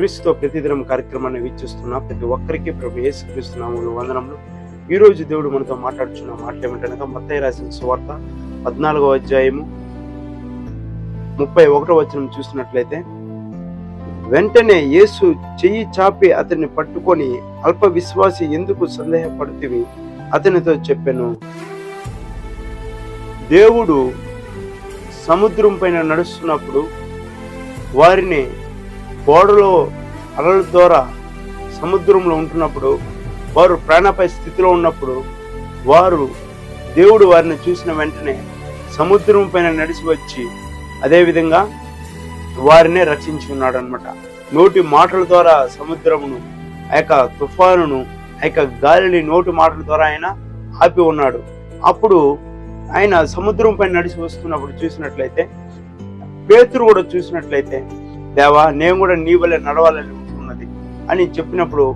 క్రీస్తుతో ప్రతిదినం కార్యక్రమాన్ని వీక్షిస్తున్న ప్రతి ఒక్కరికి ప్రభు యేసు క్రీస్తునాములు వందనములు. ఈ రోజు దేవుడు మనతో మాట్లాడుచున్న మాటలు ఏమిటనగా మత్తయి రాసిన సువార్త పద్నాలుగో అధ్యాయము ముప్పై ఒకటో వచనం చూసినట్లయితే వెంటనే యేసు చెయ్యి చాపి అతన్ని పట్టుకొని అల్ప విశ్వాసి ఎందుకు సందేహపడుతుంది అతనితో చెప్పాను దేవుడు సముద్రం పైన నడుస్తున్నప్పుడు వారిని గోడలో అలల ద్వారా సముద్రంలో ఉంటున్నప్పుడు వారు ప్రాణపై స్థితిలో ఉన్నప్పుడు వారు దేవుడు వారిని చూసిన వెంటనే సముద్రం పైన నడిచి వచ్చి అదేవిధంగా వారినే రక్షించి ఉన్నాడు అనమాట నోటి మాటల ద్వారా సముద్రమును ఆ యొక్క తుఫానును ఆ యొక్క గాలిని నోటి మాటల ద్వారా ఆయన ఆపి ఉన్నాడు. అప్పుడు ఆయన సముద్రం పైన నడిచి వస్తున్నప్పుడు చూసినట్లయితే పేతురు కూడా చూసినట్లయితే దేవా నేను కూడా నీ వల్ల నడవాలని ఉన్నది అని చెప్పినప్పుడు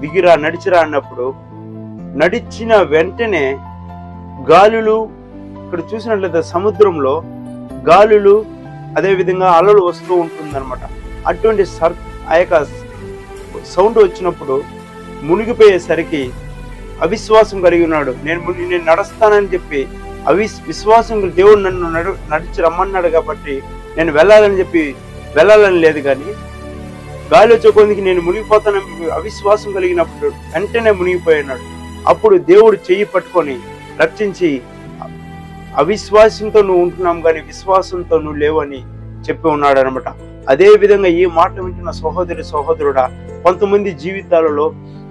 దిగిరా నడిచిరా అన్నప్పుడు నడిచిన వెంటనే గాలులు ఇక్కడ చూసినట్లయితే సముద్రంలో గాలులు అదేవిధంగా అలలు వస్తూ ఉంటుందన్నమాట. అటువంటి సర్ ఆ యొక్క సౌండ్ వచ్చినప్పుడు మునిగిపోయేసరికి అవిశ్వాసం కలిగి ఉన్నాడు. నేను నేను నడుస్తానని చెప్పి అవి విశ్వాసం దేవుడు నన్ను నడు నడిచి రమ్మన్నాడు కాబట్టి నేను వెళ్ళాలని చెప్పి వెళ్ళాలని లేదు కానీ గాలి వచ్చే నేను మునిగిపోతానని అవిశ్వాసం కలిగినప్పుడు వెంటనే మునిగిపోయినాడు. అప్పుడు దేవుడు చెయ్యి పట్టుకొని రక్షించి అవిశ్వాసంతో నువ్వు ఉంటున్నాం కానీ విశ్వాసంతో నువ్వు లేవని చెప్పి ఉన్నాడు అనమాట అదే విధంగా ఈ మాట వింటున్న సహోదరి సహోదరుడా కొంతమంది జీవితాలలో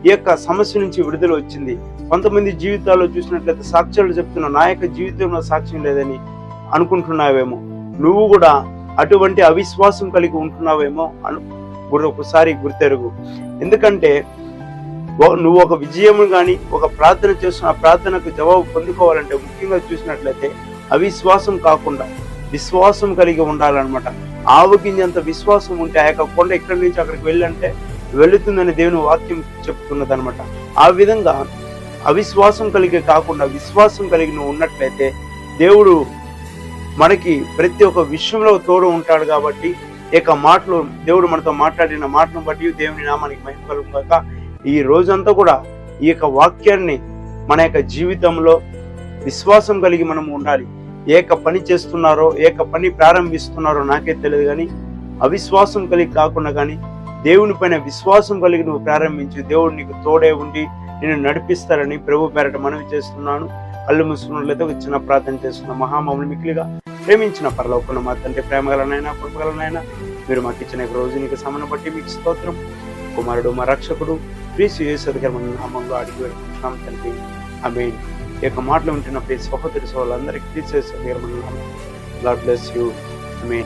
ఈ యొక్క సమస్య నుంచి విడుదల వచ్చింది. కొంతమంది జీవితాల్లో చూసినట్లయితే సాక్ష్యాలు చెప్తున్నా నా యొక్క జీవితంలో సాక్ష్యం లేదని అనుకుంటున్నావేమో. నువ్వు కూడా అటువంటి అవిశ్వాసం కలిగి ఉంటున్నావేమో అను ఒకసారి గుర్తెరుగు. ఎందుకంటే నువ్వు ఒక విజయం కానీ ఒక ప్రార్థన చేస్తున్న ప్రార్థనకు జవాబు పొందుకోవాలంటే ముఖ్యంగా చూసినట్లయితే అవిశ్వాసం కాకుండా విశ్వాసం కలిగి ఉండాలన్నమాట. ఆవగింజంత విశ్వాసం ఉంటే ఆ యొక్క కొండ ఇక్కడి నుంచి అక్కడికి వెళ్ళంటే వెళుతుందని దేవుని వాక్యం చెప్తున్నది అనమాట ఆ విధంగా అవిశ్వాసం కలిగి కాకుండా విశ్వాసం కలిగి నువ్వు ఉన్నట్లయితే దేవుడు మనకి ప్రతి ఒక్క విషయంలో తోడు ఉంటాడు కాబట్టి ఇక మాటలు దేవుడు మనతో మాట్లాడిన మాటను బట్టి దేవుని నామానికి మహిమ కలుగుగాక. ఈ రోజంతా కూడా ఈ యొక్క వాక్యాన్ని మన యొక్క జీవితంలో విశ్వాసం కలిగి మనం ఉండాలి. ఏక పని చేస్తున్నారో ఏక పని ప్రారంభిస్తున్నారో నాకే తెలియదు కానీ అవిశ్వాసం కలిగి కాకుండా కానీ దేవుని పైన విశ్వాసం కలిగి నువ్వు ప్రారంభించి. దేవుడు నీకు తోడే ఉండి నేను నడిపిస్తారని ప్రభు పేరట మనవి చేస్తున్నాను. కళ్ళు మూసుకున్నట్లయితే ఒక చిన్న ప్రార్థన చేస్తున్న మహామములు మిక్కిలిగా ప్రేమించిన పరలోకున్న మా తండ్రి ప్రేమగలనైనా కృపగలనైనా మీరు మాకు ఇచ్చిన రోజు నీకు సమను బట్టి మీకు స్తోత్రం. కుమారుడు మా రక్షకుడు శ్రీ యేసరికరమైన నామంలో అడిగి వేడుకుంటున్నాం తండ్రి. ఆమె ఈ యొక్క మాటలు వింటున్న ప్రతి సహోదరి సోళ్ళందరికీ క్రీస్తు యేసరికరమైన నామం గాడ్ బ్లెస్ యూ. ఆమె